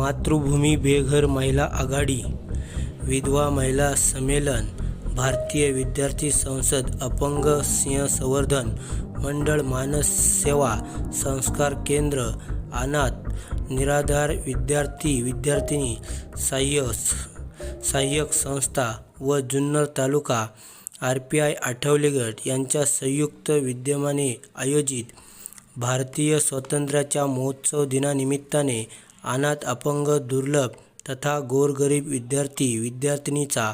मातृभूमी बेघर महिला आघाडी विधवा महिला संमेलन भारतीय विद्यार्थी संसद अपंग सिंह संवर्धन मंडळ मानस सेवा संस्कार केंद्र अनाथ निराधार विद्यार्थी विद्यार्थिनी सहाय्य सहाय्यक संस्था व Junnar taluka R P I Athawale गट यांच्या संयुक्त विद्यमाने आयोजित भारतीय स्वातंत्र्याच्या महोत्सव दिनानिमित्ताने अनाथ अपंग दुर्लभ तथा गोरगरीब विद्यार्थी विद्यार्थिनीचा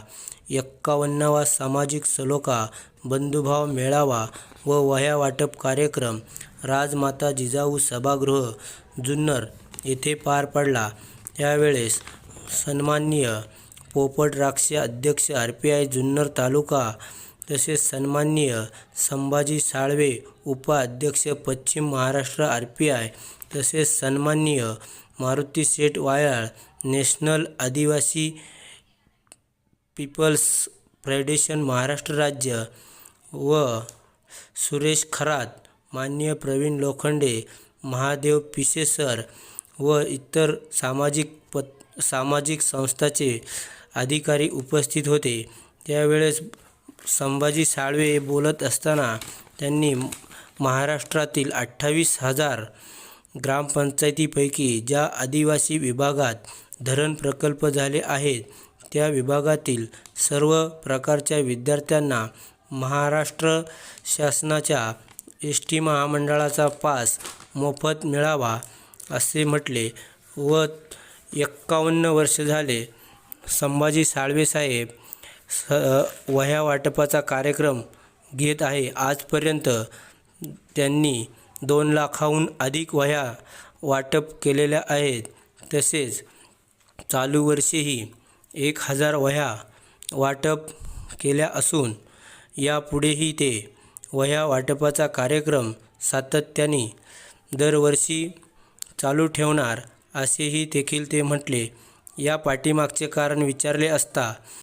एक्कावन्नावा सामाजिक सलोखा बंधुभाव मेळावा व वह्या वाटप कार्यक्रम राजमाता जिजाऊ सभागृह जुन्नर येथे पार पडला. यावेळेस सन्माननीय पोपट राक्षे अध्यक्ष R P I Junnar taluka तसेच सन्माननीय संभाजी साळवे उपाध्यक्ष पश्चिम महाराष्ट्र आर पी आय तसेच सन्माननीय Maruti Shet Wayal national Adivasi people's federation Maharashtra राज्य व सुरेश खरात माननीय प्रवीण लोखंडे महादेव पिसे सर व इतर सामाजिक पत सामाजिक संस्थाचे अधिकारी उपस्थित होते. त्यावेळेस संभाजी साळवे बोलत असताना त्यांनी महाराष्ट्रातील अठ्ठावीस हजार ग्रामपंचायतीपैकी ज्या आदिवासी विभागात धरण प्रकल्प झाले आहेत त्या विभागातील सर्व प्रकारच्या विद्यार्थ्यांना महाराष्ट्र शासनाच्या एस टी महामंडळाचा पास मोफत मिळावा असे म्हटले व एक्कावन्न वर्ष झाले. संभाजी साळवेसाहेब स वह्या वाटपाचा कार्यक्रम घेत आहे. आजपर्यंत त्यांनी दोन लाखाहून अधिक वह्या वाटप केलेल्या आहेत. तसेच चालू वर्षीही एक हजार वह्या वाटप केल्या असून यापुढेही ते वह्या वाटपाचा कार्यक्रम सातत्याने दरवर्षी चालू ठेवणार असेही देखील ते म्हटले. या पाठीमागचे कारण विचारले असता